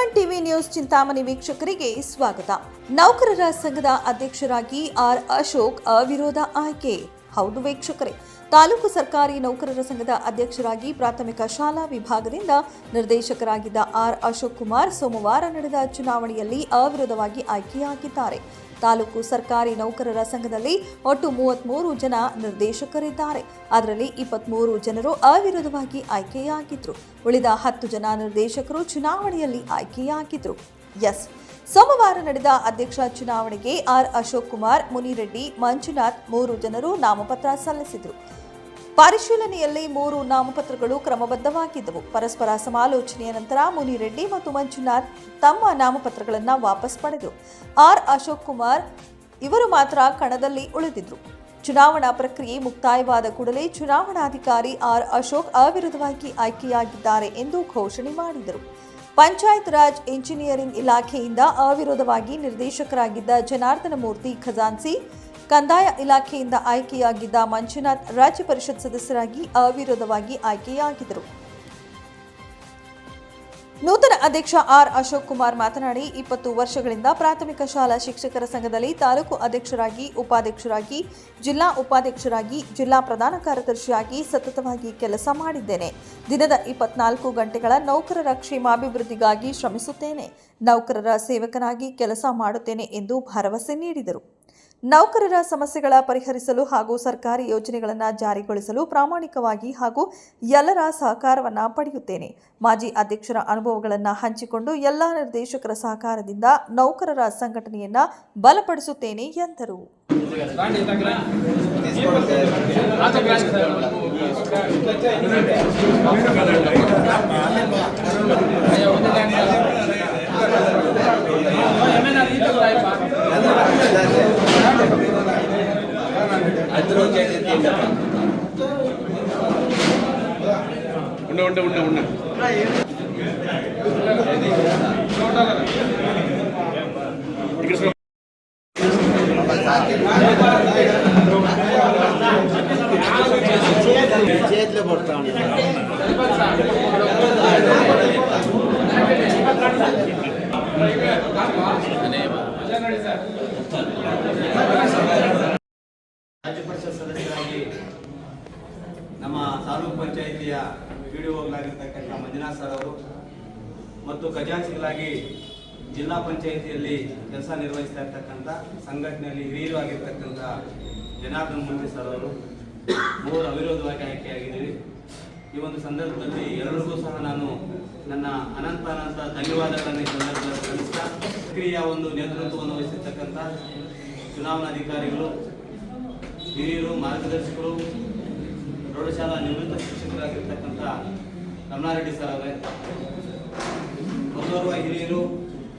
L1 TV news Chintamani ವೀಕ್ಷಕರಿಗೆ ಸ್ವಾಗತ. ನೌಕರರ ಸಂಘದ ಅಧ್ಯಕ್ಷರಾಗಿ ಆರ್ ಅಶೋಕ್ ಅವಿರೋಧ ಆಯ್ಕೆ. ಹೌದು ವೀಕ್ಷಕರೇ, ತಾಲೂಕು ಸರ್ಕಾರಿ ನೌಕರರ ಸಂಘದ ಅಧ್ಯಕ್ಷರಾಗಿ ಪ್ರಾಥಮಿಕ ಶಾಲಾ ವಿಭಾಗದಿಂದ ನಿರ್ದೇಶಕರಾಗಿದ್ದ ಆರ್ ಅಶೋಕ್ ಕುಮಾರ್ ಸೋಮವಾರ ನಡೆದ ಚುನಾವಣೆಯಲ್ಲಿ ಅವಿರೋಧವಾಗಿ ಆಯ್ಕೆಯಾಗಿದ್ದಾರೆ. ತಾಲೂಕು ಸರ್ಕಾರಿ ನೌಕರರ ಸಂಘದಲ್ಲಿ ಒಟ್ಟು ಮೂವತ್ಮೂರು ಜನ ನಿರ್ದೇಶಕರಿದ್ದಾರೆ. ಅದರಲ್ಲಿ ಇಪ್ಪತ್ಮೂರು ಜನರು ಅವಿರೋಧವಾಗಿ ಆಯ್ಕೆಯಾಗಿದ್ರು. ಉಳಿದ ಹತ್ತು ಜನ ನಿರ್ದೇಶಕರು ಚುನಾವಣೆಯಲ್ಲಿ ಆಯ್ಕೆಯಾಗಿದ್ರು. ಎಸ್. ಸೋಮವಾರ ನಡೆದ ಅಧ್ಯಕ್ಷ ಚುನಾವಣೆಗೆ ಆರ್. ಅಶೋಕ್ ಕುಮಾರ್, ಮುನಿರೆಡ್ಡಿ, ಮಂಜುನಾಥ್ ಮೂರು ಜನರು ನಾಮಪತ್ರ ಸಲ್ಲಿಸಿದರು. ಪರಿಶೀಲನೆಯಲ್ಲಿ ಮೂರು ನಾಮಪತ್ರಗಳು ಕ್ರಮಬದ್ಧವಾಗಿದ್ದವು. ಪರಸ್ಪರ ಸಮಾಲೋಚನೆಯ ನಂತರ ಮುನಿರೆಡ್ಡಿ ಮತ್ತು ಮಂಜುನಾಥ್ ತಮ್ಮ ನಾಮಪತ್ರಗಳನ್ನು ವಾಪಸ್ ಪಡೆದರು ಆರ್ ಅಶೋಕ್ ಕುಮಾರ್ ಇವರು ಮಾತ್ರ ಕಣದಲ್ಲಿ ಉಳಿದಿದ್ರು. ಚುನಾವಣಾ ಪ್ರಕ್ರಿಯೆ ಮುಕ್ತಾಯವಾದ ಕೂಡಲೇ ಚುನಾವಣಾಧಿಕಾರಿ ಆರ್ ಅಶೋಕ್ ಅವಿರೋಧವಾಗಿ ಆಯ್ಕೆಯಾಗಿದ್ದಾರೆ ಎಂದು ಘೋಷಣೆ ಮಾಡಿದರು. ಪಂಚಾಯತ್ ರಾಜ್ ಇಂಜಿನಿಯರಿಂಗ್ ಇಲಾಖೆಯಿಂದ ಅವಿರೋಧವಾಗಿ ನಿರ್ದೇಶಕರಾಗಿದ್ದ ಜನಾರ್ದನ ಮೂರ್ತಿ ಖಜಾನ್ಸಿ ಕಂದಾಯ ಇಲಾಖೆಯಿಂದ ಆಯ್ಕೆಯಾಗಿದ್ದ ಮಂಜುನಾಥ್ ರಾಜ್ಯ ಪರಿಷತ್ ಸದಸ್ಯರಾಗಿ ಅವಿರೋಧವಾಗಿ ಆಯ್ಕೆಯಾಗಿದ್ದರು. ನೂತನ ಅಧ್ಯಕ್ಷ ಆರ್ ಅಶೋಕ್ ಕುಮಾರ್ ಮಾತನಾಡಿ, ಇಪ್ಪತ್ತು ವರ್ಷಗಳಿಂದ ಪ್ರಾಥಮಿಕ ಶಾಲಾ ಶಿಕ್ಷಕರ ಸಂಘದಲ್ಲಿ ತಾಲೂಕು ಅಧ್ಯಕ್ಷರಾಗಿ, ಉಪಾಧ್ಯಕ್ಷರಾಗಿ, ಜಿಲ್ಲಾ ಉಪಾಧ್ಯಕ್ಷರಾಗಿ, ಜಿಲ್ಲಾ ಪ್ರಧಾನ ಕಾರ್ಯದರ್ಶಿಯಾಗಿ ಸತತವಾಗಿ ಕೆಲಸ ಮಾಡಿದ್ದೇನೆ. ದಿನದ ಇಪ್ಪತ್ನಾಲ್ಕು ಗಂಟೆಗಳ ನೌಕರರ ಕ್ಷೇಮಾಭಿವೃದ್ಧಿಗಾಗಿ ಶ್ರಮಿಸುತ್ತೇನೆ. ನೌಕರರ ಸೇವಕನಾಗಿ ಕೆಲಸ ಮಾಡುತ್ತೇನೆ ಎಂದು ಭರವಸೆ ನೀಡಿದರು. ನೌಕರರ ಸಮಸ್ಯೆಗಳ ಪರಿಹರಿಸಲು ಹಾಗೂ ಸರ್ಕಾರಿ ಯೋಜನೆಗಳನ್ನು ಜಾರಿಗೊಳಿಸಲು ಪ್ರಾಮಾಣಿಕವಾಗಿ ಹಾಗೂ ಎಲ್ಲರ ಸಹಕಾರವನ್ನು ಪಡೆಯುತ್ತೇನೆ. ಮಾಜಿ ಅಧ್ಯಕ್ಷರ ಅನುಭವಗಳನ್ನು ಹಂಚಿಕೊಂಡು ಎಲ್ಲ ನಿರ್ದೇಶಕರ ಸಹಕಾರದಿಂದ ನೌಕರರ ಸಂಘಟನೆಯನ್ನು ಬಲಪಡಿಸುತ್ತೇನೆ ಎಂದರು. ఉండ ఉండ ఉండ ఉండ ఇక్కడ చూడు. చేతిలో కొడతా ఉంటాను ಕೆಲಸ ನಿರ್ವಹಿಸ್ತಾ ಇರ್ತಕ್ಕಂಥ ಸಂಘಟನೆಯಲ್ಲಿ ಹಿರಿಯರು ಆಗಿರ್ತಕ್ಕಂಥ ಜನಾರ್ದನ್ ಮೂರ್ತಿ ಸರ್ ಅವರು ಮೂರು ಅವಿರೋಧವಾಗಿ ಆಯ್ಕೆಯಾಗಿದ್ದೀವಿ ಈ ಒಂದು ಸಂದರ್ಭದಲ್ಲಿ ಎಲ್ಲರಿಗೂ ಸಹ ನಾನು ನನ್ನ ಅನಂತ ಅನಂತ ಧನ್ಯವಾದಗಳನ್ನು ಈ ಸಂದರ್ಭದಲ್ಲಿ ಸಲ್ಲಿಸ್ತಾ ಸಕ್ರಿಯ ಒಂದು ನೇತೃತ್ವವನ್ನು ವಹಿಸಿರ್ತಕ್ಕಂಥ ಚುನಾವಣಾಧಿಕಾರಿಗಳು, ಹಿರಿಯರು, ಮಾರ್ಗದರ್ಶಕರು, ಪ್ರೌಢಶಾಲಾ ನಿವೃತ್ತ ಶಿಕ್ಷಕರಾಗಿರ್ತಕ್ಕಂಥ ರಮಣಾರೆಡ್ಡಿ ಸರ್ ಅವರೇ ಮುಂದುವರುವ ಹಿರಿಯರು,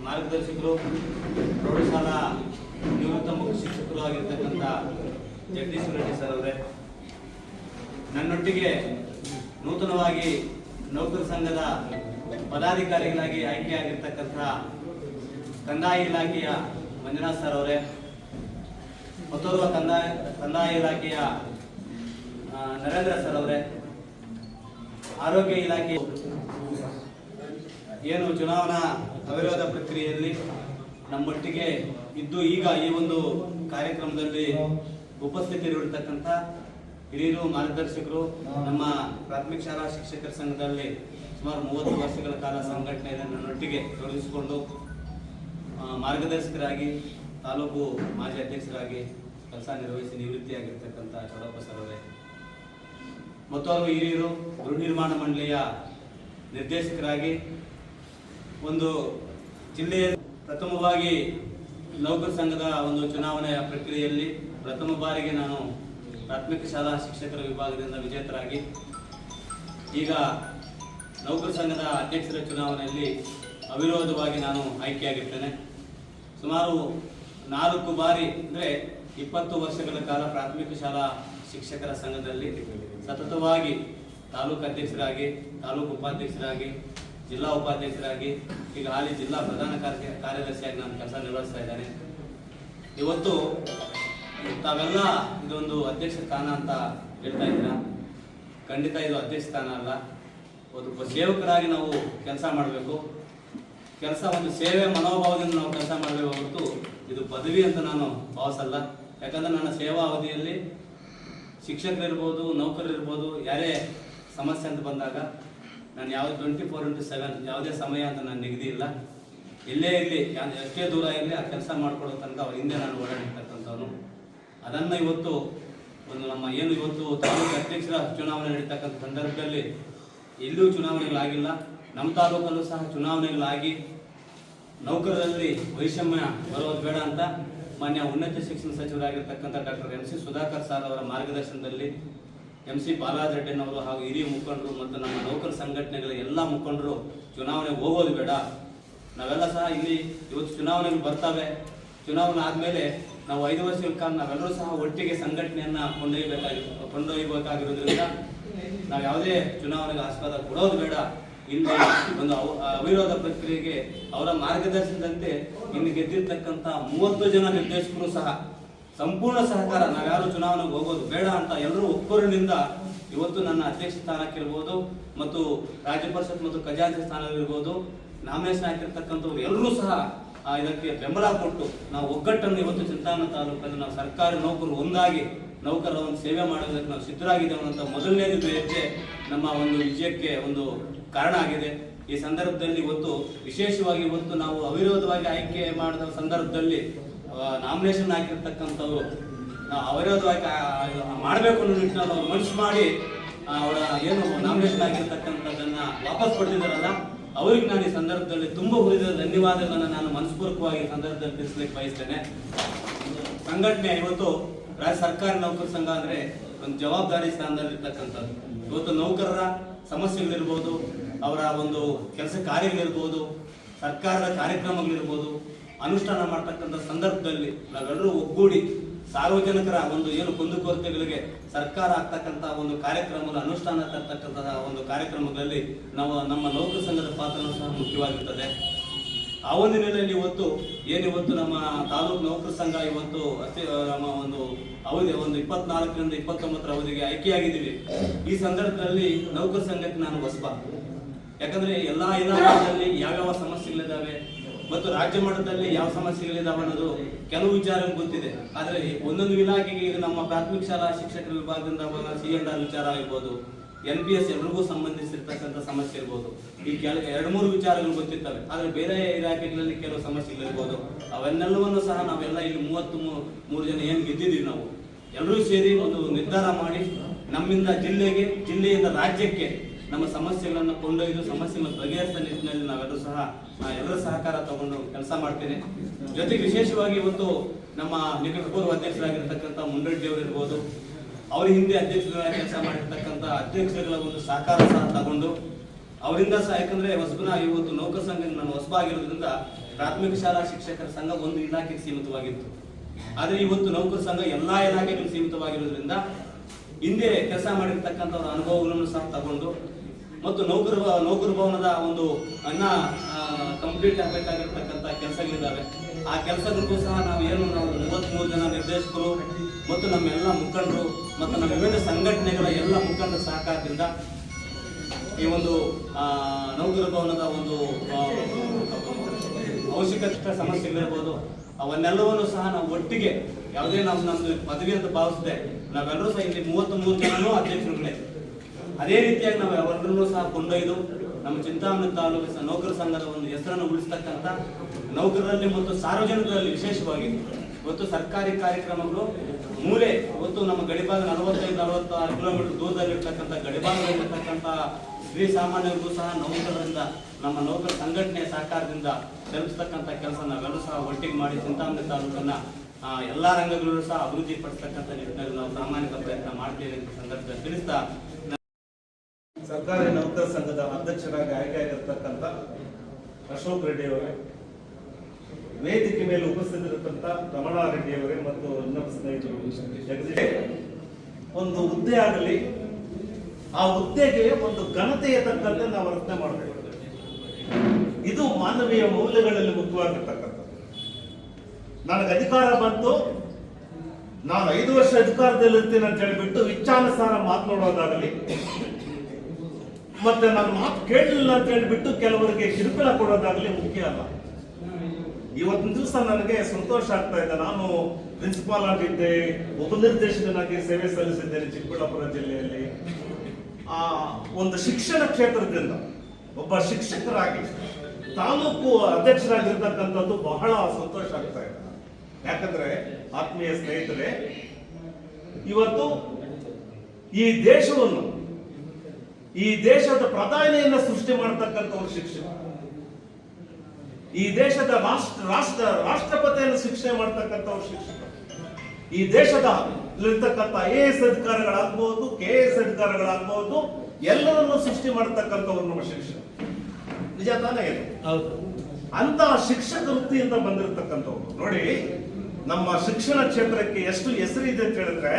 ಮಾರ್ಗದರ್ಶಕರು ಪ್ರೌಢಶಾಲಾ ನಿವೃತ್ತ ಮುಖ್ಯ ಶಿಕ್ಷಕರು ಆಗಿರ್ತಕ್ಕಂಥ ಜಗದೀಶ್ ರೆಡ್ಡಿ ಸರ್ ಅವರೇ, ನನ್ನೊಟ್ಟಿಗೆ ನೂತನವಾಗಿ ನೌಕರ ಸಂಘದ ಪದಾಧಿಕಾರಿಗಳಾಗಿ ಆಯ್ಕೆಯಾಗಿರ್ತಕ್ಕಂಥ ಕಂದಾಯ ಇಲಾಖೆಯ ಮಂಜುನಾಥ್ ಸರ್ ಅವರೇ, ಮತ್ತೋರ್ವ ಕಂದಾಯ ಕಂದಾಯ ಇಲಾಖೆಯ ನರೇಂದ್ರ ಸರ್ ಅವರೇ, ಆರೋಗ್ಯ ಇಲಾಖೆ ಏನು ಚುನಾವಣಾ ಅವಿರೋಧ ಪ್ರಕ್ರಿಯೆಯಲ್ಲಿ ನಮ್ಮೊಟ್ಟಿಗೆ ಇದ್ದು ಈಗ ಈ ಒಂದು ಕಾರ್ಯಕ್ರಮದಲ್ಲಿ ಉಪಸ್ಥಿತರಿರ್ತಕ್ಕಂಥ ಹಿರಿಯರು, ಮಾರ್ಗದರ್ಶಕರು, ನಮ್ಮ ಪ್ರಾಥಮಿಕ ಶಾಲಾ ಶಿಕ್ಷಕರ ಸಂಘದಲ್ಲಿ ಸುಮಾರು ಮೂವತ್ತು ವರ್ಷಗಳ ಕಾಲ ಸಂಘಟನೆ ನನ್ನೊಟ್ಟಿಗೆ ತೊಡಗಿಸಿಕೊಂಡು ಮಾರ್ಗದರ್ಶಕರಾಗಿ, ತಾಲೂಕು ಮಾಜಿ ಅಧ್ಯಕ್ಷರಾಗಿ ಕೆಲಸ ನಿರ್ವಹಿಸಿ ನಿವೃತ್ತಿಯಾಗಿರ್ತಕ್ಕಂಥ ಚೌಡಪ್ಪ ಸರ್ವೆ ಮತ್ತು ಅವರು ಹಿರಿಯರು, ಗೃಹ ನಿರ್ಮಾಣ ಮಂಡಳಿಯ ನಿರ್ದೇಶಕರಾಗಿ ಒಂದು ಜಿಲ್ಲೆಯ ಪ್ರಥಮವಾಗಿ ನೌಕರ ಸಂಘದ ಒಂದು ಚುನಾವಣೆಯ ಪ್ರಕ್ರಿಯೆಯಲ್ಲಿ ಪ್ರಥಮ ಬಾರಿಗೆ ನಾನು ಪ್ರಾಥಮಿಕ ಶಾಲಾ ಶಿಕ್ಷಕರ ವಿಭಾಗದಿಂದ ವಿಜೇತರಾಗಿ, ಈಗ ನೌಕರ ಸಂಘದ ಅಧ್ಯಕ್ಷರ ಚುನಾವಣೆಯಲ್ಲಿ ಅವಿರೋಧವಾಗಿ ನಾನು ಆಯ್ಕೆಯಾಗಿರ್ತೇನೆ. ಸುಮಾರು ನಾಲ್ಕು ಬಾರಿ ಅಂದರೆ ಇಪ್ಪತ್ತು ವರ್ಷಗಳ ಕಾಲ ಪ್ರಾಥಮಿಕ ಶಾಲಾ ಶಿಕ್ಷಕರ ಸಂಘದಲ್ಲಿ ಸತತವಾಗಿ ತಾಲೂಕು ಅಧ್ಯಕ್ಷರಾಗಿ, ತಾಲೂಕು ಉಪಾಧ್ಯಕ್ಷರಾಗಿ ಜಿಲ್ಲಾ ಉಪಾಧ್ಯಕ್ಷರಾಗಿ ಈಗ ಹಾಲಿ ಜಿಲ್ಲಾ ಪ್ರಧಾನ ಕಾರ್ಯ ಕಾರ್ಯದರ್ಶಿಯಾಗಿ ನಾನು ಕೆಲಸ ನಿರ್ವಹಿಸ್ತಾ ಇದ್ದೇನೆ. ಇವತ್ತು ತಾವೆಲ್ಲ ಇದೊಂದು ಅಧ್ಯಕ್ಷ ಸ್ಥಾನ ಅಂತ ಹೇಳ್ತಾ ಇದ್ದೀರಾ? ಖಂಡಿತ ಇದು ಅಧ್ಯಕ್ಷ ಸ್ಥಾನ ಅಲ್ಲ. ಒಬ್ಬ ಸೇವಕರಾಗಿ ನಾವು ಕೆಲಸ ಮಾಡಬೇಕು. ಕೆಲಸ ಒಂದು ಸೇವೆ ಮನೋಭಾವದಿಂದ ನಾವು ಕೆಲಸ ಮಾಡಬೇಕು ಹೊರತು ಇದು ಪದವಿ ಅಂತ ನಾನು ಭಾವಿಸಲ್ಲ. ಯಾಕಂದ್ರೆ ನನ್ನ ಸೇವಾ ಅವಧಿಯಲ್ಲಿ ಶಿಕ್ಷಕರಿರ್ಬೋದು, ನೌಕರರಿರ್ಬೋದು, ಯಾರೇ ಸಮಸ್ಯೆ ಅಂತ ಬಂದಾಗ ನಾನು ಯಾವ ಟ್ವೆಂಟಿ ಫೋರ್ ಇಂಟು ಸೆವೆನ್ ಯಾವುದೇ ಸಮಯ ಅಂತ ನಾನು ನಿಗದಿ ಇಲ್ಲ ಎಲ್ಲೇ ಇರಲಿ ಎಷ್ಟೇ ದೂರ ಇರಲಿ, ಆ ಕೆಲಸ ಮಾಡ್ಕೊಳ್ಳೋ ತನಕ ಅವ್ರ ಹಿಂದೆ ನಾನು ಓಡಾಡಿರ್ತಕ್ಕಂಥವನು ಅದನ್ನು ಇವತ್ತು, ಒಂದು ನಮ್ಮ ಏನು ಇವತ್ತು ತಾಲೂಕು ಅಧ್ಯಕ್ಷರ ಚುನಾವಣೆ ನಡೀತಕ್ಕಂಥ ಸಂದರ್ಭದಲ್ಲಿ ಎಲ್ಲೂ ಚುನಾವಣೆಗಳಾಗಿಲ್ಲ. ನಮ್ಮ ತಾಲೂಕಲ್ಲೂ ಸಹ ಚುನಾವಣೆಗಳಾಗಿ ನೌಕರರಲ್ಲಿ ವೈಷಮ್ಯ ಬರೋದು ಬೇಡ ಅಂತ ಮಾನ್ಯ ಉನ್ನತ ಶಿಕ್ಷಣ ಸಚಿವರಾಗಿರ್ತಕ್ಕಂಥ doctor M C Sudhakar sir ಅವರ ಮಾರ್ಗದರ್ಶನದಲ್ಲಿ ಎಂ ಸಿ ಬಾಲರಾಜ್ ರೆಡ್ಡಿನವರು ಹಾಗೂ ಹಿರಿಯ ಮುಖಂಡರು ಮತ್ತು ನಮ್ಮ ನೌಕರ ಸಂಘಟನೆಗಳ ಎಲ್ಲ ಮುಖಂಡರು ಚುನಾವಣೆಗೆ ಹೋಗೋದು ಬೇಡ. ನಾವೆಲ್ಲ ಸಹ ಇಲ್ಲಿ ಇವತ್ತು ಚುನಾವಣೆಗಳು ಬರ್ತವೆ. ಚುನಾವಣೆ ಆದಮೇಲೆ ನಾವು ಐದು ವರ್ಷಗಳ ಕಾಲ ನಾವೆಲ್ಲರೂ ಸಹ ಒಟ್ಟಿಗೆ ಸಂಘಟನೆಯನ್ನ ಕೊಂಡೊಯ್ಯಬೇಕಾಗಿ ಕೊಂಡೊಯ್ಯಬೇಕಾಗಿರೋದ್ರಿಂದ ನಾವು ಯಾವುದೇ ಚುನಾವಣೆಗೆ ಆಸ್ಪದ ಕೊಡೋದು ಬೇಡ. ಇಲ್ಲಿ ಒಂದು ಅವ- ಅವಿರೋಧ ಪ್ರಕ್ರಿಯೆಗೆ ಅವರ ಮಾರ್ಗದರ್ಶನದಂತೆ ಇನ್ನು ಗೆದ್ದಿರ್ತಕ್ಕಂಥ ಮೂವತ್ತು ಜನ ನಿರ್ದೇಶಕರು ಸಹ ಸಂಪೂರ್ಣ ಸಹಕಾರ, ನಾವ್ಯಾರು ಚುನಾವಣೆಗೆ ಹೋಗೋದು ಬೇಡ ಅಂತ ಎಲ್ಲರೂ ಒಕ್ಕೂರಿನಿಂದ ಇವತ್ತು ನನ್ನ ಅಧ್ಯಕ್ಷ ಸ್ಥಾನಕ್ಕಿರ್ಬೋದು ಮತ್ತು ರಾಜ್ಯ ಪರಿಷತ್ ಮತ್ತು ಖಜಾಂಚಿ ಸ್ಥಾನದಲ್ಲಿರ್ಬೋದು ನಾಮಿನೇಷನ್ ಆಗಿರ್ತಕ್ಕಂಥವ್ರು ಎಲ್ಲರೂ ಸಹ ಇದಕ್ಕೆ ಬೆಂಬಲ ಕೊಟ್ಟು ನಾವು ಒಗ್ಗಟ್ಟನ್ನು ಇವತ್ತು ಚಿಂತಾಮಣ ತಾಲೂಕಲ್ಲಿ ನಾವು ಸರ್ಕಾರಿ ನೌಕರರು ಒಂದಾಗಿ ನೌಕರರ ಒಂದು ಸೇವೆ ಮಾಡೋದಕ್ಕೆ ನಾವು ಸಿದ್ಧರಾಗಿದ್ದೇವೆ ಅಂತ ಮೊದಲನೇದು ಹೆಜ್ಜೆ ನಮ್ಮ ಒಂದು ವಿಜಯಕ್ಕೆ ಒಂದು ಕಾರಣ ಆಗಿದೆ. ಈ ಸಂದರ್ಭದಲ್ಲಿ ಇವತ್ತು ವಿಶೇಷವಾಗಿ ಇವತ್ತು ನಾವು ಅವಿರೋಧವಾಗಿ ಆಯ್ಕೆ ಮಾಡಿದ ಸಂದರ್ಭದಲ್ಲಿ ನಾಮಿನೇಷನ್ ಹಾಕಿರ್ತಕ್ಕಂಥವ್ರು ಅವರದು ಮಾಡಬೇಕು ಅನ್ನೋ ನಿಟ್ಟಿನಲ್ಲಿ ಅವ್ರು ಮನಸ್ಸು ಮಾಡಿ ಅವರ ಏನು ನಾಮಿನೇಷನ್ ಆಗಿರ್ತಕ್ಕಂಥದ್ದನ್ನ ವಾಪಸ್ ಪಡೆದಿದ್ದಾರಲ್ಲ ಅವ್ರಿಗೆ ನಾನು ಈ ಸಂದರ್ಭದಲ್ಲಿ ತುಂಬ ಹುರಿದ ಧನ್ಯವಾದಗಳನ್ನು ನಾನು ಮನಸ್ಪೂರ್ವಕವಾಗಿ ಸಂದರ್ಭದಲ್ಲಿ ತಿಳಿಸ್ಲಿಕ್ಕೆ ಬಯಸ್ತೇನೆ. ಸಂಘಟನೆ ಇವತ್ತು ರಾಜ್ಯ ಸರ್ಕಾರಿ ನೌಕರ ಸಂಘ ಅಂದ್ರೆ ಒಂದು ಜವಾಬ್ದಾರಿ ಸ್ಥಾನದಲ್ಲಿ ಇರ್ತಕ್ಕಂಥದ್ದು ಇವತ್ತು ನೌಕರರ ಸಮಸ್ಯೆಗಳಿರ್ಬೋದು, ಅವರ ಒಂದು ಕೆಲಸ ಕಾರ್ಯಗಳಿರ್ಬೋದು, ಸರ್ಕಾರದ ಕಾರ್ಯಕ್ರಮಗಳಿರ್ಬೋದು ಅನುಷ್ಠಾನ ಮಾಡ್ತಕ್ಕಂಥ ಸಂದರ್ಭದಲ್ಲಿ ನಾವೆಲ್ಲರೂ ಒಗ್ಗೂಡಿ ಸಾರ್ವಜನಿಕರ ಒಂದು ಏನು ಕುಂದುಕೊರತೆಗಳಿಗೆ ಸರ್ಕಾರ ಆಗ್ತಕ್ಕಂಥ ಒಂದು ಕಾರ್ಯಕ್ರಮದ ಅನುಷ್ಠಾನ ತರ್ತಕ್ಕಂತಹ ಒಂದು ಕಾರ್ಯಕ್ರಮಗಳಲ್ಲಿ ನಾವು ನಮ್ಮ ನೌಕರ ಸಂಘದ ಪಾತ್ರ ಸಹ ಮುಖ್ಯವಾಗಿರ್ತದೆ. ಆ ಒಂದು ನೆಲೆಯಲ್ಲಿ ಇವತ್ತು ಏನಿವತ್ತು ನಮ್ಮ ತಾಲೂಕು ನೌಕರ ಸಂಘ ಇವತ್ತು ಅತಿ ನಮ್ಮ ಒಂದು ಅವಧಿ, ಒಂದು ಇಪ್ಪತ್ನಾಲ್ಕರಿಂದ ಇಪ್ಪತ್ತೊಂಬತ್ತರ ಅವಧಿಗೆ ಆಯ್ಕೆಯಾಗಿದ್ದೀವಿ. ಈ ಸಂದರ್ಭದಲ್ಲಿ ನೌಕರ ಸಂಘಕ್ಕೆ ನಾನು ಹೊಸಬ. ಯಾಕಂದ್ರೆ ಎಲ್ಲಾ ಇಲಾಖೆಗಳಲ್ಲಿ ಯಾವ್ಯಾವ ಸಮಸ್ಯೆಗಳಿದ್ದಾವೆ ಮತ್ತು ರಾಜ್ಯ ಮಟ್ಟದಲ್ಲಿ ಯಾವ ಸಮಸ್ಯೆಗಳಿದಾವ ಅನ್ನೋದು ಕೆಲವು ವಿಚಾರ ಗೊತ್ತಿದೆ. ಆದರೆ ಒಂದೊಂದು ಇಲಾಖೆಗೆ ಈಗ ನಮ್ಮ ಪ್ರಾಥಮಿಕ ಶಾಲಾ ಶಿಕ್ಷಕರ ವಿಭಾಗದಿಂದ ಸಿ ಎನ್ ಆರ್ ವಿಚಾರ ಆಗಿರ್ಬೋದು ಎನ್ ಪಿ ಎಸ್ ಎಲ್ರಿಗೂ ಸಂಬಂಧಿಸಿರ್ತಕ್ಕಂಥ ಸಮಸ್ಯೆ ಇರ್ಬೋದು. ಈ ಕೆಲ, ಎರಡು ಮೂರು ವಿಚಾರಗಳು ಗೊತ್ತಿರ್ತವೆ. ಆದರೆ ಬೇರೆ ಇಲಾಖೆಗಳಲ್ಲಿ ಕೆಲವು ಸಮಸ್ಯೆಗಳಿರ್ಬೋದು ಅವೆಲ್ಲವನ್ನೂ ಸಹ ನಾವೆಲ್ಲ ಇಲ್ಲಿ ಮೂವತ್ತು ಮೂರು ಜನ ಏನು ಗೆದ್ದಿದ್ದೀವಿ ನಾವು? ಎಲ್ಲರೂ ಸೇರಿ ಒಂದು ನಿರ್ಧಾರ ಮಾಡಿ ನಮ್ಮಿಂದ ಜಿಲ್ಲೆಗೆ, ಜಿಲ್ಲೆಯಿಂದ ರಾಜ್ಯಕ್ಕೆ ನಮ್ಮ ಸಮಸ್ಯೆಗಳನ್ನು ಕೊಂಡೊಯ್ದು ಸಮಸ್ಯೆಗಳನ್ನು ಬಗೆಹರಿಸಿದ ನಿಟ್ಟಿನಲ್ಲಿ ನಾವೆಲ್ಲರೂ ಸಹ ಎಲ್ಲರ ಸಹಕಾರ ತಗೊಂಡು ಕೆಲಸ ಮಾಡ್ತೇನೆ. ಜೊತೆಗೆ ವಿಶೇಷವಾಗಿ ಇವತ್ತು ನಮ್ಮ ನಿಕಟಪೂರ್ವ ಅಧ್ಯಕ್ಷರಾಗಿರ್ತಕ್ಕಂಥ ಮುಂಡಡ್ಡಿ ಅವರು ಇರ್ಬೋದು. ಅವ್ರ ಹಿಂದೆ ಅಧ್ಯಕ್ಷರಾಗಿ ಕೆಲಸ ಮಾಡಿರ್ತಕ್ಕಂಥ ಅಧ್ಯಕ್ಷರುಗಳ ಒಂದು ಸಹಕಾರ ಸಹ ತಗೊಂಡು ಅವರಿಂದ ಸಹ ಯಾಕಂದ್ರೆ ಹೊಸಬನ ಇವತ್ತು ನೌಕರ ಸಂಘ ನಾನು ಹೊಸಬಾಗಿರೋದ್ರಿಂದ ಪ್ರಾಥಮಿಕ ಶಾಲಾ ಶಿಕ್ಷಕರ ಸಂಘ ಒಂದು ಇಲಾಖೆಗೆ ಸೀಮಿತವಾಗಿತ್ತು. ಆದರೆ ಇವತ್ತು ನೌಕರ ಸಂಘ ಎಲ್ಲಾ ಇಲಾಖೆಗಳು ಸೀಮಿತವಾಗಿರೋದ್ರಿಂದ ಹಿಂದೆ ಕೆಲಸ ಮಾಡಿರ್ತಕ್ಕಂಥವ್ರ ಅನುಭವಗಳನ್ನು ಸಹ ತಗೊಂಡು ಮತ್ತು ನೌಕರ ನೌಕರ ಭವನದ ಒಂದು ಅನ್ನ ಕಂಪ್ಲೀಟ್ ಆಗಬೇಕಾಗಿರ್ತಕ್ಕಂಥ ಕೆಲಸಗಳಿದ್ದಾವೆ ಆ ಕೆಲಸಗಳಿಗೂ ಸಹ ನಾವು ಏನು, ನಾವು ಮೂವತ್ಮೂರು ಜನ ನಿರ್ದೇಶಕರು ಮತ್ತು ನಮ್ಮೆಲ್ಲ ಮುಖಂಡರು ಮತ್ತು ನಮ್ಮ ವಿವಿಧ ಸಂಘಟನೆಗಳ ಎಲ್ಲ ಮುಖಂಡರ ಸಹಕಾರದಿಂದ ಈ ಒಂದು ನೌಕರ ಭವನದ ಒಂದು ಅವಶ್ಯಕತೆ ಸಮಸ್ಯೆಗಳಿರ್ಬೋದು. ಅವನ್ನೆಲ್ಲವನ್ನು ಸಹ ನಾವು ಒಟ್ಟಿಗೆ ಯಾವುದೇ ನಾವು ನಮ್ಮದು ಪದವಿ ಅಂತ ಭಾವಿಸಿದೆ, ನಾವೆಲ್ಲರೂ ಸಹ ಇಲ್ಲಿ ಮೂವತ್ತ್ ಮೂರು ಜನನೂ ಅಧ್ಯಕ್ಷರುಗಳೇ. ಅದೇ ರೀತಿಯಾಗಿ ನಾವು ಅವರೆಲ್ಲರೂ ಸಹ ಕೊಂಡೊಯ್ದು ನಮ್ಮ ಚಿಂತಾಮಣಿ ತಾಲೂಕು ಸ- ನೌಕರ ಸಂಘದ ಒಂದು ಹೆಸರನ್ನು ಉಳಿಸ್ತಕ್ಕಂಥ ನೌಕರರಲ್ಲಿ ಮತ್ತು ಸಾರ್ವಜನಿಕರಲ್ಲಿ ವಿಶೇಷವಾಗಿ ಇವತ್ತು ಸರ್ಕಾರಿ ಕಾರ್ಯಕ್ರಮಗಳು ಮೂಲೆ ಇವತ್ತು ನಮ್ಮ ಗಡಿಭಾಗ ನಲವತ್ತೈದು, ನಲವತ್ತಾರು ಕಿಲೋಮೀಟರ್ ದೂರದಲ್ಲಿರ್ತಕ್ಕಂಥ ಗಡಿಭಾಗದಲ್ಲಿರ್ತಕ್ಕಂಥ ಶ್ರೀ ಸಾಮಾನ್ಯರಿಗೂ ಸಹ ನೌಕರರಿಂದ ನಮ್ಮ ನೌಕರ ಸಂಘಟನೆಯ ಸಹಕಾರದಿಂದ ತಲುಪಿಸ್ತಕ್ಕಂಥ ಕೆಲಸ ನಾವೆಲ್ಲರೂ ಸಹ ಒಟ್ಟಿಗೆ ಮಾಡಿ ಚಿಂತಾಮಣಿ ತಾಲೂಕನ್ನ ಎಲ್ಲ ಎಲ್ಲಾ ರಂಗಗಳಲ್ಲೂ ಸಹ ಅಭಿವೃದ್ಧಿ ಪಡಿಸ್ತಕ್ಕಂಥ ನಿಟ್ಟಿನಲ್ಲಿ ನಾವು ಪ್ರಾಮಾಣಿಕ ಪ್ರಯತ್ನ ಮಾಡ್ತೇವೆ ಅಂತ ಸಂದರ್ಭದಲ್ಲಿ ತಿಳಿಸ್ತಾ ಸರ್ಕಾರಿ ನೌಕರ ಸಂಘದ ಅಧ್ಯಕ್ಷರಾಗಿ ಆಯ್ಕೆಯಾಗಿರ್ತಕ್ಕಂಥ ಅಶೋಕ್ ರೆಡ್ಡಿ ಅವರೇ ವೇದಿಕೆ ಮೇಲೆ ಉಪಸ್ಥಿತರಿರ್ತಂತ ರಮಣಾ ರೆಡ್ಡಿ ಅವರೇ ಮತ್ತು ಇನ್ನೊಬ್ಬ ಸ್ನೇಹಿತರು ಒಂದು ಹುದ್ದೆ ಆಗಲಿ, ಆ ಹುದ್ದೆಗೆ ಒಂದು ಘನತೆ ಇರತಕ್ಕಂತೆ ನಾವು ರಚನೆ ಮಾಡಬೇಕು. ಇದು ಮಾನವೀಯ ಮೌಲ್ಯಗಳಲ್ಲಿ ಮುಖ್ಯವಾಗಿರ್ತಕ್ಕಂಥದ್ದು. ನನಗೆ ಅಧಿಕಾರ ಬಂತು, ನಾನು ಐದು ವರ್ಷ ಅಧಿಕಾರದಲ್ಲಿರ್ತೀನಿ ಅಂತ ಹೇಳಿಬಿಟ್ಟು ಇಚ್ಛಾನುಸಾರ ಮಾತನಾಡೋದಾಗಲಿ ಮತ್ತೆ ನನ್ನ ಮಾತು ಕೇಳಲಿಲ್ಲ ಅಂತ ಹೇಳಿಬಿಟ್ಟು ಕೆಲವರಿಗೆ ಕಿರುಕುಳ ಕೊಡೋದಾಗಲಿ ಮುಖ್ಯ ಅಲ್ಲ. ಇವತ್ತಿನ ದಿವಸ ನನಗೆ ಸಂತೋಷ ಆಗ್ತಾ ಇದೆ. ನಾನು ಪ್ರಿನ್ಸಿಪಾಲ್ ಆಗಿದ್ದೆ ಉಪನಿರ್ದೇಶಕನಾಗಿ ಸೇವೆ ಸಲ್ಲಿಸಿದ್ದೇನೆ ಚಿಕ್ಕಬಳ್ಳಾಪುರ ಜಿಲ್ಲೆಯಲ್ಲಿ. ಆ, ಒಂದು ಶಿಕ್ಷಣ ಕ್ಷೇತ್ರದಿಂದ ಒಬ್ಬ ಶಿಕ್ಷಕರಾಗಿ, ತಾಲೂಕು ಅಧ್ಯಕ್ಷರಾಗಿರ್ತಕ್ಕಂಥದ್ದು ಬಹಳ ಸಂತೋಷ ಆಗ್ತಾ ಇದೆ. ಯಾಕಂದ್ರೆ ಆತ್ಮೀಯ ಸ್ನೇಹಿತರೆ, ಇವತ್ತು ಈ ದೇಶವನ್ನು ಈ ದೇಶದ ಪ್ರಧಾನಿಯನ್ನ ಸೃಷ್ಟಿ ಮಾಡತಕ್ಕಂಥವ್ರು ಶಿಕ್ಷಣ ಈ ದೇಶದ ರಾಷ್ಟ್ರ ರಾಷ್ಟ್ರ ರಾಷ್ಟ್ರಪತಿಯನ್ನು ಶಿಕ್ಷೆ ಮಾಡ್ತಕ್ಕಂಥವ್ರು ಶಿಕ್ಷಕರು. ಈ ದೇಶದ ಇರ್ತಕ್ಕಂಥ ಐ ಎ ಎಸ್ ಅಧಿಕಾರಿಗಳಾಗ್ಬಹುದು ಕೆ ಎಸ್ ಅಧಿಕಾರಿಗಳಾಗ್ಬಹುದು ಎಲ್ಲರನ್ನು ಸೃಷ್ಟಿ ಮಾಡತಕ್ಕಂಥವ್ರು ನಮ್ಮ ಶಿಕ್ಷಣ ನಿಜ ತಾನೇ ಇದು? ಅಂತ ಶಿಕ್ಷಕ ವೃತ್ತಿಯಿಂದ ಬಂದಿರತಕ್ಕಂಥವ್ರು. ನೋಡಿ ನಮ್ಮ ಶಿಕ್ಷಣ ಕ್ಷೇತ್ರಕ್ಕೆ ಎಷ್ಟು ಹೆಸರಿದೆ ಅಂತ ಹೇಳಿದ್ರೆ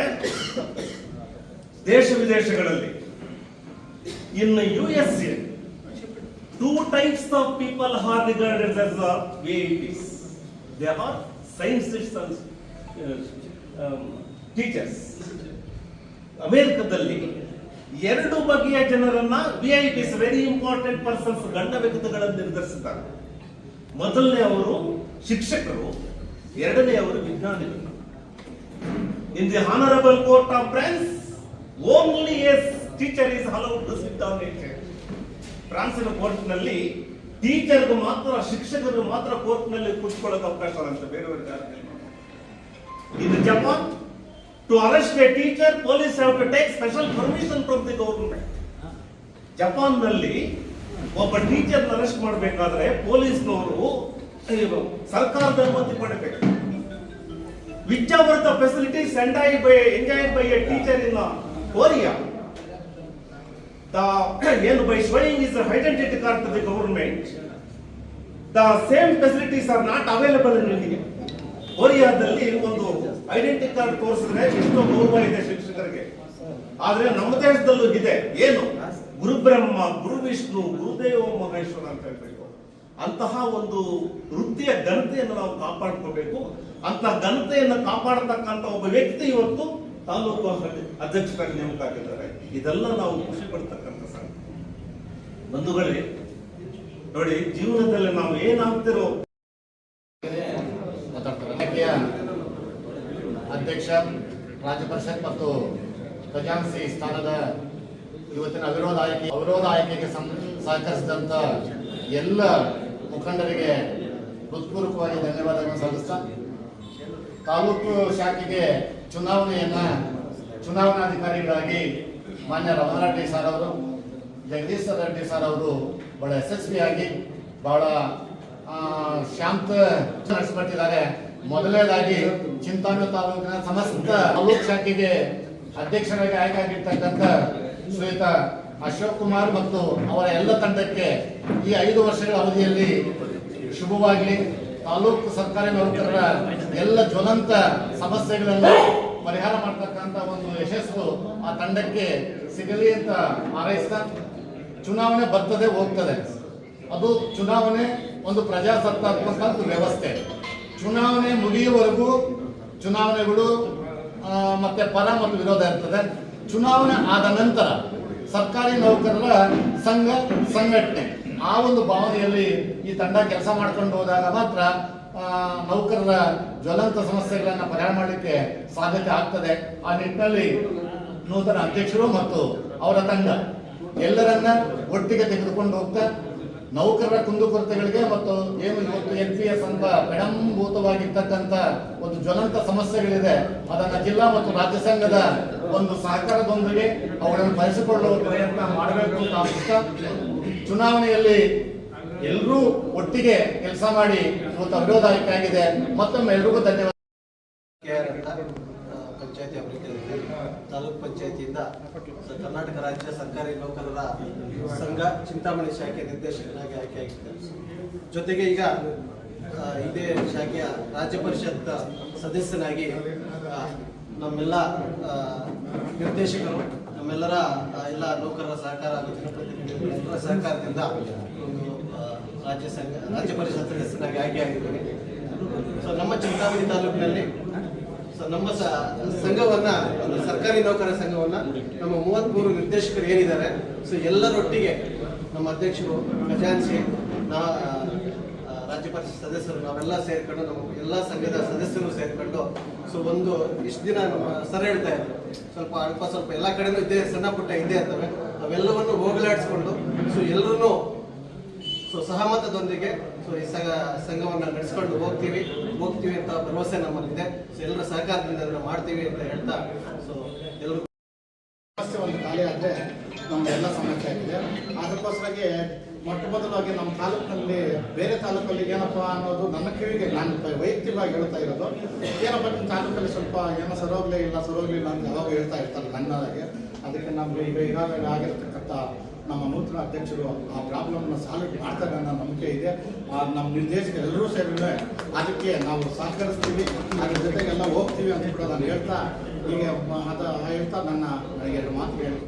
ದೇಶ ವಿದೇಶಗಳಲ್ಲಿ as a two types of people are regarded as the VIPs. They are scientists and uh, um, teachers. ಅಮೆರಿಕದಲ್ಲಿ ಎರಡು ಬಗೆಯ ಜನರನ್ನ V I Ps very important persons ಗಂಡ ವ್ಯಕ್ತಿಗಳನ್ನು ನಿರ್ಧರಿಸಿದ್ದಾರೆ ಮೊದಲನೇ ಅವರು ಶಿಕ್ಷಕರು ಎರಡನೇ ಅವರು ವಿಜ್ಞಾನಿಗಳು in the honourable court of France only as teacher is allowed to sit down ಫ್ರಾನ್ಸಿನ ಕೋರ್ಟ್ನಲ್ಲಿ ಮಾತ್ರ ಶಿಕ್ಷಕರು ಮಾತ್ರ ಕೋರ್ಟ್ನಲ್ಲಿ ಕೂತ್ಕೊಳ್ಳೋಕೆ ಅವಕಾಶ ಅಂತ ಬೇರೆಯವರಿಗೆ in Japan. To arrest a teacher police have to take special permission from the government ಜಪಾನ್ನಲ್ಲಿ ಒಬ್ಬ ಟೀಚರ್ ಅರೆಸ್ಟ್ ಮಾಡಬೇಕಾದ್ರೆ ಪೊಲೀಸ್ನವರು ಸರ್ಕಾರದ ಅನುಮತಿ ಪಡಬೇಕು. The facilities enjoy by enjoy by a teacher in Korea the ಏನು by showing his identity card to the government, the same facilities are not available in India. ಕೊರಿಯಾದಲ್ಲಿ ಒಂದು ಐಡೆಂಟಿ ಕಾರ್ಡ್ ತೋರಿಸಿದ್ರೆ ಎಷ್ಟೋ ಗೌರವ ಇದೆ ಶಿಕ್ಷಕರಿಗೆ. ಆದ್ರೆ ನಮ್ಮ ದೇಶದಲ್ಲೂ ಇದೆ. ಏನು? ಗುರುಬ್ರಹ್ಮ ಗುರು ವಿಷ್ಣು ಗುರುದೇವ ಮಹೇಶ್ವರ ಅಂತ ಹೇಳ್ಬೇಕು. ಅಂತಹ ಒಂದು ವೃತ್ತಿಯ ಘನತೆಯನ್ನು ನಾವು ಕಾಪಾಡ್ಕೋಬೇಕು. ಅಂತ ಘನತೆಯನ್ನು ಕಾಪಾಡತಕ್ಕಂತ ಒಬ್ಬ ವ್ಯಕ್ತಿ ಇವತ್ತು ತಾಲೂಕು ಅಧ್ಯಕ್ಷರಾಗಿ ನೇಮಕ ಆಗಿದ್ದಾರೆ ಇದೆಲ್ಲ ನಾವು ಖುಷಿ ಪಡ್ತಕ್ಕಂಥ ಸಂಗತಿ. ಬಂಧುಗಳೇ, ನೋಡಿ, ಜೀವನದಲ್ಲಿ ನಾವು ಏನಾಗ್ತಿರೋ ಅಧ್ಯಕ್ಷ, ರಾಜ್ಯ ಪರಿಷತ್ ಮತ್ತು ಖಜಾನ್ಸಿ ಸ್ಥಾನದ ಇವತ್ತಿನ ಅವಿರೋಧ ಆಯ್ಕೆ ಅವಿರೋಧ ಆಯ್ಕೆಗೆ ಸಹಕರಿಸಿದಂತ ಎಲ್ಲ ಮುಖಂಡರಿಗೆ ಹೃತ್ಪೂರ್ವಕವಾಗಿ ಧನ್ಯವಾದಗಳನ್ನು ಸಲ್ಲಿಸ್ತಾ, ತಾಲೂಕು ಶಾಖೆಗೆ ಚುನಾವಣೆಯನ್ನ ಚುನಾವಣಾಧಿಕಾರಿಗಳಾಗಿ ಮಾನ್ಯ ರಮಣರೆಡ್ಡಿ ಸರ್ ಅವರು, ಜಗದೀಶ್ ರೆಡ್ಡಿ ಸರ್ ಅವರು ಬಹಳ ಯಶಸ್ವಿಯಾಗಿ ಬಹಳ ಶಾಂತ ನಡೆಸ್ಬಿಟ್ಟಿದ್ದಾರೆ ಮೊದಲನೇದಾಗಿ ಚಿಂತಾಮಣಿ ತಾಲೂಕಿನ ಸಮಸ್ತ ತಾಲೂಕ್ ಶಾಖೆಗೆ ಅಧ್ಯಕ್ಷರಾಗಿ ಆಯ್ಕೆ ಆಗಿರ್ತಕ್ಕಂಥ ಶ್ರೀಯುತ ಅಶೋಕ್ ಕುಮಾರ್ ಮತ್ತು ಅವರ ಎಲ್ಲ ತಂಡಕ್ಕೆ ಈ ಐದು ವರ್ಷಗಳ ಅವಧಿಯಲ್ಲಿ ಶುಭವಾಗಲಿ. ತಾಲೂಕು ಸರ್ಕಾರಿ ನೌಕರರ ಎಲ್ಲ ಜ್ವಲಂತ ಸಮಸ್ಯೆಗಳನ್ನು ಪರಿಹಾರ ಮಾಡ್ತಕ್ಕಂಥ ಒಂದು ಯಶಸ್ಸು ಆ ತಂಡಕ್ಕೆ ಸಿಗಲಿ ಅಂತ ಹಾರೈಸ್ತಾ ಚುನಾವಣೆ ಬರ್ತದೆ, ಹೋಗ್ತದೆ. ಅದು ಚುನಾವಣೆ ಒಂದು ಪ್ರಜಾಸತ್ತಾತ್ಮಕ ವ್ಯವಸ್ಥೆ. ಚುನಾವಣೆ ಮುಗಿಯುವವರೆಗೂ ಚುನಾವಣೆಗಳು ಮತ್ತೆ ಪರ ಮತ್ತು ವಿರೋಧ ಇರ್ತದೆ. ಚುನಾವಣೆ ಆದ ನಂತರ ಸರ್ಕಾರಿ ನೌಕರರ ಸಂಘ, ಸಂಘಟನೆ, ಆ ಒಂದು ಭಾವನೆಯಲ್ಲಿ ಈ ತಂಡ ಕೆಲಸ ಮಾಡ್ಕೊಂಡು ಹೋದಾಗ ಮಾತ್ರ ನೌಕರರ ಜ್ವಲಂತ ಸಮಸ್ಯೆಗಳನ್ನ ಪರಿಹಾರ ಮಾಡಲಿಕ್ಕೆ ಸಾಧ್ಯತೆ ಆಗ್ತದೆ. ಆ ನಿಟ್ಟಿನಲ್ಲಿ ನೂತನ ಅಧ್ಯಕ್ಷರು ಮತ್ತು ಅವರ ತಂಡ ಎಲ್ಲರನ್ನ ಒಟ್ಟಿಗೆ ತೆಗೆದುಕೊಂಡು ಹೋಗ್ತಾ, ನೌಕರರ ಕುಂದುಕೊರತೆಗಳಿಗೆ ಮತ್ತು ಏನು ಇವತ್ತು ಎನ್ ಪಿ ಎಸ್ ಅಂತ ಬೆಡಂಭೂತವಾಗಿರ್ತಕ್ಕಂಥ ಒಂದು ಜ್ವಲಂತ ಸಮಸ್ಯೆಗಳಿದೆ, ಅದನ್ನ ಜಿಲ್ಲಾ ಮತ್ತು ರಾಜ್ಯ ಸಂಘದ ಒಂದು ಸಹಕಾರದೊಂದಿಗೆ ಅವುಗಳನ್ನು ಬಳಸಿಕೊಳ್ಳುವ ಪ್ರಯತ್ನ ಮಾಡಬೇಕು ಅಂತ ಚುನಾವಣೆಯಲ್ಲಿ ಎಲ್ಲರೂ ಒಟ್ಟಿಗೆ ಕೆಲಸ ಮಾಡಿ ಇವತ್ತು ಅವಿರೋಧ ಆಯ್ಕೆ ಆಗಿದೆ. ಮತ್ತೊಮ್ಮೆ ಎಲ್ರಿಗೂ ಧನ್ಯವಾದ. ಪಂಚಾಯತಿ ಅಭಿವೃದ್ಧಿ ತಾಲೂಕ್ ಪಂಚಾಯತಿಯಿಂದ ಕರ್ನಾಟಕ ರಾಜ್ಯ ಸರ್ಕಾರಿ ನೌಕರರ ಸಂಘ ಚಿಂತಾಮಣಿ ಶಾಖೆ ನಿರ್ದೇಶಕನಾಗಿ ಆಯ್ಕೆಯಾಗಿದ್ದಾರೆ ಜೊತೆಗೆ ಈಗ ಇದೇ ಶಾಖೆಯ ರಾಜ್ಯ ಪರಿಷತ್ ಸದಸ್ಯನಾಗಿ ನಮ್ಮೆಲ್ಲ ನಿರ್ದೇಶಕರು, ನಮ್ಮೆಲ್ಲರ ಎಲ್ಲ ನೌಕರರ ಸಹಕಾರ ಜನಪ್ರತಿನಿಧಿಗಳ ಸಹಕಾರದಿಂದ ರಾಜ್ಯ ಸಂಘ, ರಾಜ್ಯ ಪರಿಷತ್ ಸದಸ್ಯನಾಗಿ ಆಯ್ಕೆಯಾಗಿದ್ದೇನೆ ಸೊ ನಮ್ಮ ಚಿಂತಾಮಣಿ ತಾಲೂಕಿನಲ್ಲಿ ಸೊ ನಮ್ಮ ಸಂಘವನ್ನ, ಒಂದು ಸರ್ಕಾರಿ ನೌಕರರ ಸಂಘವನ್ನ ನಮ್ಮ ಮೂವತ್ಮೂರು ನಿರ್ದೇಶಕರು ಏನಿದ್ದಾರೆ ಸೊ ಎಲ್ಲರೊಟ್ಟಿಗೆ ನಮ್ಮ ಅಧ್ಯಕ್ಷರು ಖಜಾನ್ಸಿ ನಾ ರಾಜ್ಯ ಪರಿಷತ್ ಸದಸ್ಯರು, ನಾವೆಲ್ಲ ಸೇರ್ಕೊಂಡು, ನಮ್ಮ ಎಲ್ಲ ಸಂಘದ ಸದಸ್ಯರು ಸೇರ್ಕೊಂಡು ಸೊ ಒಂದು ಇಷ್ಟು ದಿನ ನಮ್ಮ ಸರ್ ಹೇಳ್ತಾ ಇದ್ರು. ಸ್ವಲ್ಪ ಅಲ್ಪ ಸ್ವಲ್ಪ ಎಲ್ಲ ಕಡೆನೂ ಇದ್ದೇ ಸಣ್ಣ ಪುಟ್ಟ ಇದ್ದೇ ಇರ್ತವೆ. ಅವೆಲ್ಲವನ್ನು ಹೋಗಲಾಡಿಸ್ಕೊಂಡು ಸೊ ಎಲ್ಲರೂ ಸೊ ಸಹಮತದೊಂದಿಗೆ ಸೊ ಈ ಸಂಘ, ಸಂಘವನ್ನು ನಡೆಸ್ಕೊಂಡು ಹೋಗ್ತೀವಿ. ಹೋಗ್ತೀವಿ ಅಂತ ಭರವಸೆ ನಮ್ಮಲ್ಲಿದೆ. ಸೊ ಎಲ್ಲರ ಸಹಕಾರದಿಂದ ಅದನ್ನು ಮಾಡ್ತೀವಿ ಅಂತ ಹೇಳ್ತಾ ಸೊ ಎಲ್ಲರೂ ಸಮಸ್ಯೆ ಒಂದು ಖಾಲಿ ಆದರೆ ನಮಗೆಲ್ಲ ಸಮಸ್ಯೆ ಆಗಿದೆ. ಅದಕ್ಕೋಸ್ಕರಗೆ ಮೊಟ್ಟ ಮೊದಲಾಗಿ ನಮ್ಮ ತಾಲೂಕಿನಲ್ಲಿ ಬೇರೆ ತಾಲೂಕಲ್ಲಿ ಏನಪ್ಪ ಅನ್ನೋದು ನನ್ನ ಕಿವಿಗೆ ನಾನು ವೈಯಕ್ತಿಕವಾಗಿ ಹೇಳ್ತಾ ಇರೋದು. ಏನಪ್ಪ ನಿಮ್ಮ ತಾಲೂಕಲ್ಲಿ ಸ್ವಲ್ಪ ಏನೋ ಸರೋಗ್ಲೇ ಇಲ್ಲ ಸರೋಗ್ಲಿಲ್ಲ ಅಂತ ಯಾವಾಗ ಹೇಳ್ತಾ ಇರ್ತಾರೆ ನನ್ನದಾಗೆ. ಅದಕ್ಕೆ ನಮ್ಗೆ ಈಗ ಈಗಾಗಲೇ ಆಗಿರತಕ್ಕಂಥ ನಮ್ಮ ನೂತನ ಅಧ್ಯಕ್ಷರು ಆ ಪ್ರಾಬ್ಲಮ್ನ ಸಾಲ್ವ್ ಮಾಡ್ತಾರೆ ಅನ್ನೋ ನಂಬಿಕೆ ಇದೆ. ನಮ್ಮ ನಿರ್ದೇಶಕ ಎಲ್ಲರೂ ಸೇರಿದ್ರೆ ಅದಕ್ಕೆ ನಾವು ಸಹಕರಿಸ್ತೀವಿ. ಅದ್ರ ಜೊತೆಗೆಲ್ಲ ಹೋಗ್ತೀವಿ ಅಂತ ಕೂಡ ನಾನು ಹೇಳ್ತಾ, ಹೀಗೆ ಅದ ಹೇಳ್ತಾ ನನ್ನ, ನನಗೆ ಮಾತು ಹೇಳಿ.